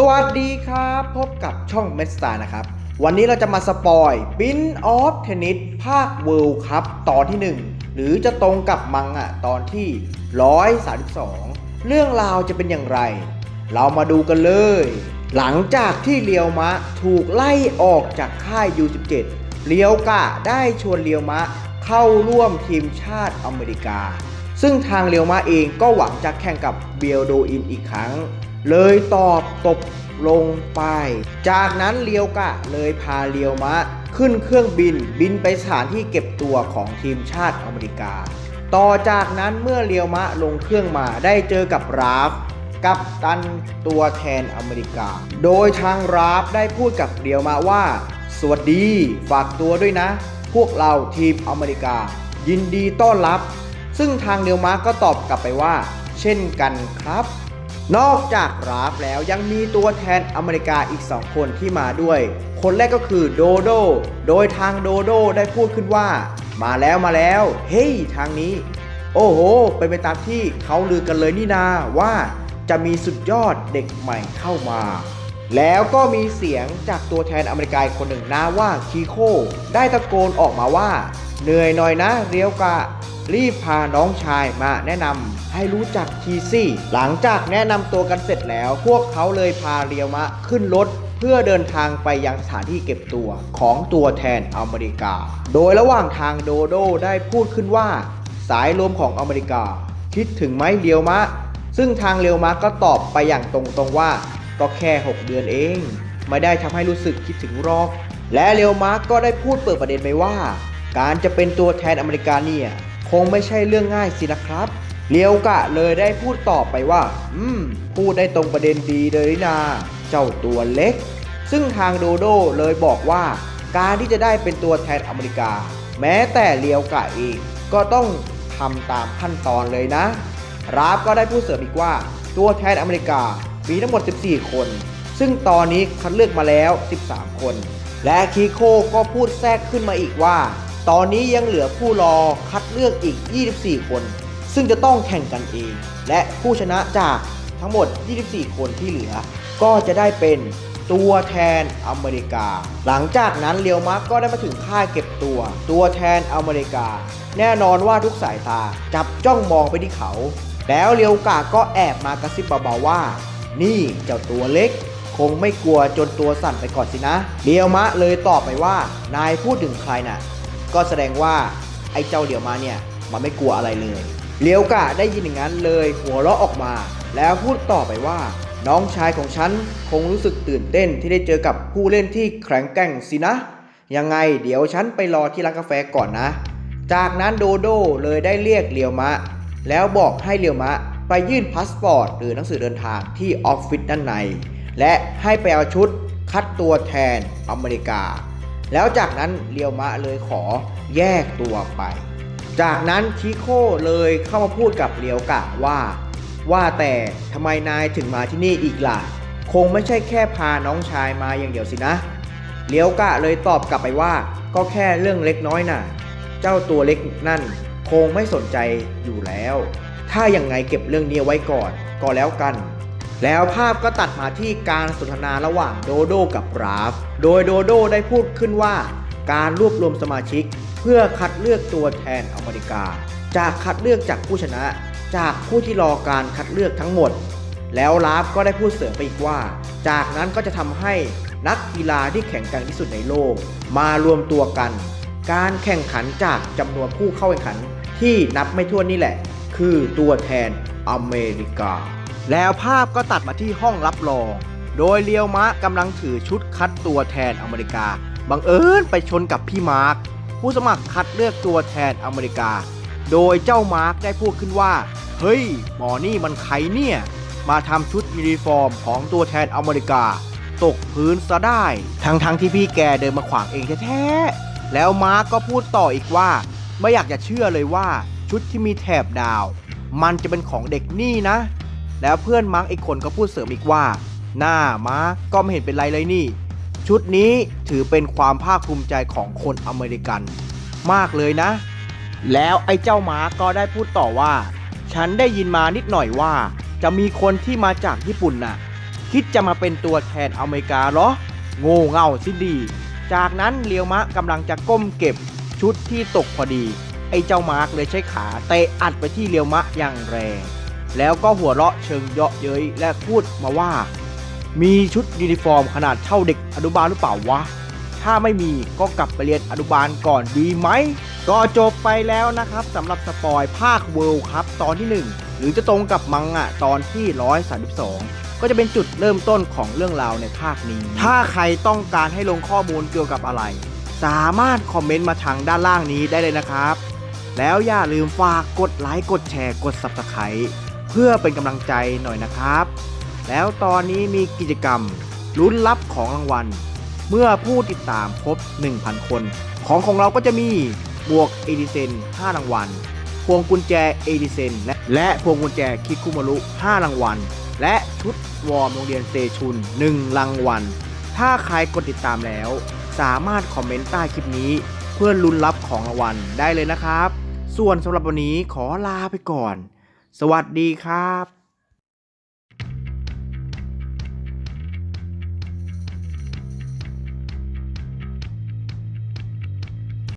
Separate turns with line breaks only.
สวัสดีครับ พบกับช่องเมสตานะครับ วันนี้เราจะมาสปอยบินออฟเทนนิสภาคเวิลด์คัพตอนที่ 1 หรือจะตรงกับมังอะตอนที่ 132 เรื่องราวจะเป็นอย่างไร เรามาดูกันเลย หลังจากที่เลียวมะถูกไล่ออกจากค่าย U17 เลียวกะได้ชวนเลียวมะเข้าร่วมทีมชาติอเมริกา ซึ่งทางเลียวมะเองก็หวังจะแข่งกับเบียลโดอินอีกครั้ง เลยตอบตกลงไป จากนั้นเลียวกะเลยพาเลียวมะ ขึ้นเครื่องบินบินไปสถานที่เก็บตัวของทีมชาติอเมริกา ต่อจากนั้นเมื่อเลียวมะลงเครื่องมาได้เจอกับราฟกับตันตัวแทนอเมริกา โดยทางราฟได้พูดกับเลียวมะว่า สวัสดีฝากตัวด้วยนะ พวกเราทีมอเมริกา ยินดีต้อนรับ ซึ่งทางเลียวมะก็ตอบกลับไปว่า เช่นกันครับ นอกจากราฟแล้วยังมีตัวแทนอเมริกาอีก 2 คนที่มาด้วย คนแรกก็คือโดโด โดยทางโดโดได้พูดขึ้นว่า มาแล้วมาแล้ว เฮ้ยทางนี้ โอ้โหไปนไปตามที่เขาลือกันเลยนี่นาว่าจะมีสุดยอดเด็กใหม่เข้ามา แล้วก็มีเสียงจากตัวแทนอเมริกาคนหนึ่งนะว่าคีโคได้ตะโกนออกมาว่า เหนื่อยหน่อยนะเรียวกะ รีบพาน้องชายมาแนะนำให้รู้จักทีซี่ หลังจากแนะนำตัวกันเสร็จแล้ว พวกเขาเลยพาเรียวมะขึ้นรถเพื่อเดินทางไปยังสถานที่เก็บตัวของตัวแทนอเมริกา โดยระหว่างทางโดโดได้พูดขึ้นว่า สายลมของอเมริกา คิดถึงไหมเรียวมะ ซึ่งทางเรียวมะก็ตอบไปอย่างตรงๆว่า ก็แค่ 6 เดือนเอง ไม่ได้ทำให้รู้สึกคิดถึงหรอก และเรียวมาร์กก็ได้พูดเปิดประเด็นไปว่า การจะเป็นตัวแทนอเมริกาเนี่ย คงไม่ใช่เรื่องง่ายสินะครับเลียวกะเลยได้พูดตอบไปว่า อืม พูดได้ตรงประเด็นดีเลยนา เจ้าตัวเล็ก ซึ่งทางโดโดเลยบอกว่า การที่จะได้เป็นตัวแทนอเมริกา แม้แต่เลียวกะเองก็ต้องทำตามขั้นตอนเลยนะ ราฟก็ได้พูดเสริมอีกว่า ตัวแทนอเมริกา มีทั้งหมด 14 คน ซึ่งตอนนี้คัดเลือกมาแล้ว 13 คน และคีโคก็พูดแทรกขึ้นมาอีกว่า ตอนนี้ยังเหลือผู้รอคัดเลือกอีก 24 คน ซึ่งจะต้องแข่งกันเอง และผู้ชนะจากทั้งหมด 24 คนที่เหลือ ก็จะได้เป็นตัวแทนอเมริกา หลังจากนั้นเรียวมาร์กก็ได้มาถึงค่ายเก็บตัว ตัวแทนอเมริกา แน่นอนว่าทุกสายตาจับจ้องมองไปที่เขา แล้วเรียวกาก็แอบมากระซิบเบาๆว่า นี่เจ้าตัวเล็ก คงไม่กลัวจนตัวสั่นไปก่อนสินะเรียวมะเลยตอบไปว่า นายพูดถึงใครน่ะ ก็แสดงว่าไอ้เจ้าเรียวมะเนี่ยมันไม่กลัวอะไรเลยเลียวกะได้ยินอย่างนั้นเลยหัวเราะออกมา แล้วพูดต่อไปว่า น้องชายของฉันคงรู้สึกตื่นเต้นที่ได้เจอกับผู้เล่นที่แข็งแกร่งสินะ ยังไงเดี๋ยวฉันไปรอที่ร้านกาแฟก่อนนะ จากนั้นโดโดเลยได้เรียกเลียวมะ แล้วบอกให้เลียวมะไปยื่นพาสปอร์ตหรือหนังสือเดินทางที่ออฟฟิศด้านใน และให้ไปเอาชุดคัดตัวแทนอเมริกา แล้วจากนั้นเลียวมะเลยขอแยกตัวไป จากนั้นคิโคเลยเข้ามาพูดกับเลียวกะว่า ว่าแต่ทำไมนายถึงมาที่นี่อีกล่ะ คงไม่ใช่แค่พาน้องชายมาอย่างเดียวสินะเลียวกะเลยตอบกลับไปว่า ก็แค่เรื่องเล็กน้อยน่ะ เจ้าตัวเล็กนั่นคงไม่สนใจอยู่แล้ว ถ้าอย่างไงเก็บเรื่องนี้ไว้ก่อนก็แล้วกัน แล้วภาพก็ตัดมาที่การสนทนาระหว่างโดโดกับราฟ โดยโดโดได้พูดขึ้นว่า การรวบรวมสมาชิก เพื่อคัดเลือกตัวแทนอเมริกา จากคัดเลือกจากผู้ชนะ จากผู้ที่รอการคัดเลือกทั้งหมด แล้วลาฟก็ได้พูดเสริมไปอีกว่า จากนั้นก็จะทำให้นักกีฬาที่แข่งขันที่สุดในโลก มารวมตัวกัน การแข่งขันจากจำนวนผู้เข้าแข่งขันที่นับไม่ถ้วนนี่แหละ คือตัวแทนอเมริกา แล้วภาพก็ตัดมาที่ห้องรับรอง โดยเลียวมะกำลังถือชุดคัดตัวแทนอเมริกา บังเอิญไปชนกับพี่มาร์คผู้สมัครคัดเลือกตัวแทนอเมริกา โดยเจ้ามาร์คได้พูดขึ้นว่า เฮ้ย หมอนี่มันใครเนี่ย มาทำชุดยูนิฟอร์มของตัวแทนอเมริกา ตกพื้นซะได้ ทั้งๆทที่พี่แกเดินมาขวางเองแท้ๆ แล้วมาร์คก็พูดต่ออีกว่า ไม่อยากจะเชื่อเลยว่าชุดที่มีแถบดาว มันจะเป็นของเด็กนี่นะ แล้วเพื่อนมาร์คอีกคนก็พูดเสริมอีกว่า หน้ามาร์คก็ไม่เห็นเป็นไรเลยนี่ ชุดนี้ถือเป็นความภาคภูมิใจของคนอเมริกัน มากเลยนะ แล้วไอ้เจ้าม้าก็ได้พูดต่อว่า ฉันได้ยินมานิดหน่อยว่า จะมีคนที่มาจากญี่ปุ่นน่ะ คิดจะมาเป็นตัวแทนอเมริกาเหรอ โง่เง่าสิดี จากนั้นเลียวมะกำลังจะก้มเก็บชุดที่ตกพอดีไอ้เจ้ามาร์กเลยใช้ขาเตะอัดไปที่เลียวมะอย่างแรง แล้วก็หัวเราะเชิงเยาะเย้ยและพูดมาว่า มีชุดยูนิฟอร์มขนาดเท่าเด็กอนุบาลหรือเปล่าวะ ถ้าไม่มีก็กลับไปเรียนอนุบาลก่อนดีไหม ก็จบไปแล้วนะครับสำหรับสปอยภาคเวิลด์ครับตอนที่ 1 หรือจะตรงกับมังงะตอนที่ 132ก็จะเป็นจุดเริ่มต้นของเรื่องราวในภาคนี้ ถ้าใครต้องการให้ลงข้อมูลเกี่ยวกับอะไร สามารถคอมเมนต์มาทางด้านล่างนี้ได้เลยนะครับ แล้วอย่าลืมฝากกดไลค์ กดแชร์ กด Subscribe เพื่อเป็นกำลังใจหน่อยนะครับ แล้วตอนนี้มีกิจกรรมลุ้นรับของรางวัล เมื่อผู้ติดตามครบ 1,000 คน ของของเราก็จะมีบวกเอดิเซน5รางวัล พวงกุญแจเอดิเซนและและพวงกุญแจคิคุมารุ5รางวัล และชุดวอร์มโรงเรียนเซชุน 1 รางวัล ถ้าใครกดติดตามแล้ว สามารถคอมเมนต์ใต้คลิปนี้ เพื่อลุ้นรับของรางวัลได้เลยนะครับ ส่วนสำหรับวันนี้ขอลาไปก่อน สวัสดีครับ